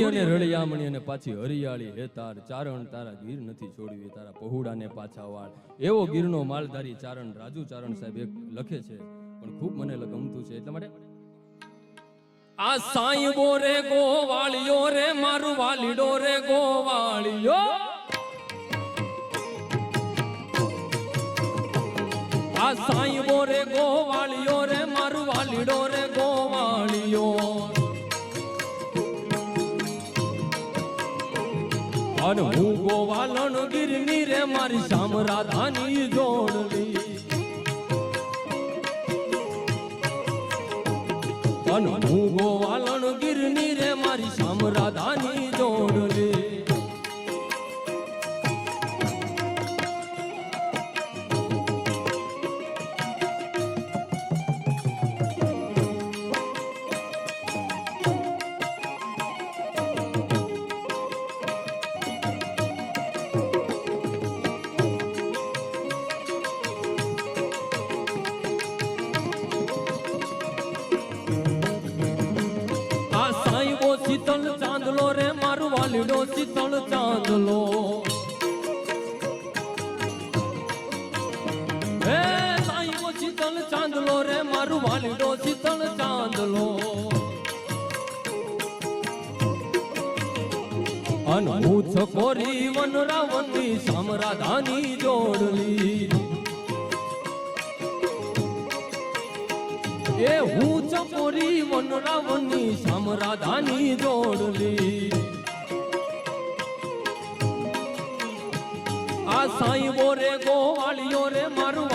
જોડી અને રળિયામણી અને પાછી હરિયાળી હે તાર ચારણ તારા ગીર નથી છોડવી તારા પહોળાને પાછા વાળ. એવો ગીરનો માલધારી ચારણ રાજુ ચારણ સાહેબ એક લખે છે પણ ખૂબ મને ગમતું છે. એટલા માટે આ સાંઈબો રે ગોવાળિયો રે મારું વાલીડો રે ગોવાળિયો. આ સાંઈબો રે ગોવાળિયો રે મારું વાલીડો રે અને હું ગોવાલણ ગીરની રે મારી શામ રાધાની જોડલી અને હું ગોવાલણ ગીરની રે મારી શીતળ ચાંદલો રે મારું વાલીડો શીતળ ચાંદલો. હે સાંઈબો શીતળ ચાંદલો રે મારું વાલીડો શીતળ ચાંદલો. અન હું છકોરી વન જોડલી. એ હું ચપોરી વનરાવની સમરાધાની જોડલી આ સાંઈ બોરે ગોવાળિયો રે મારું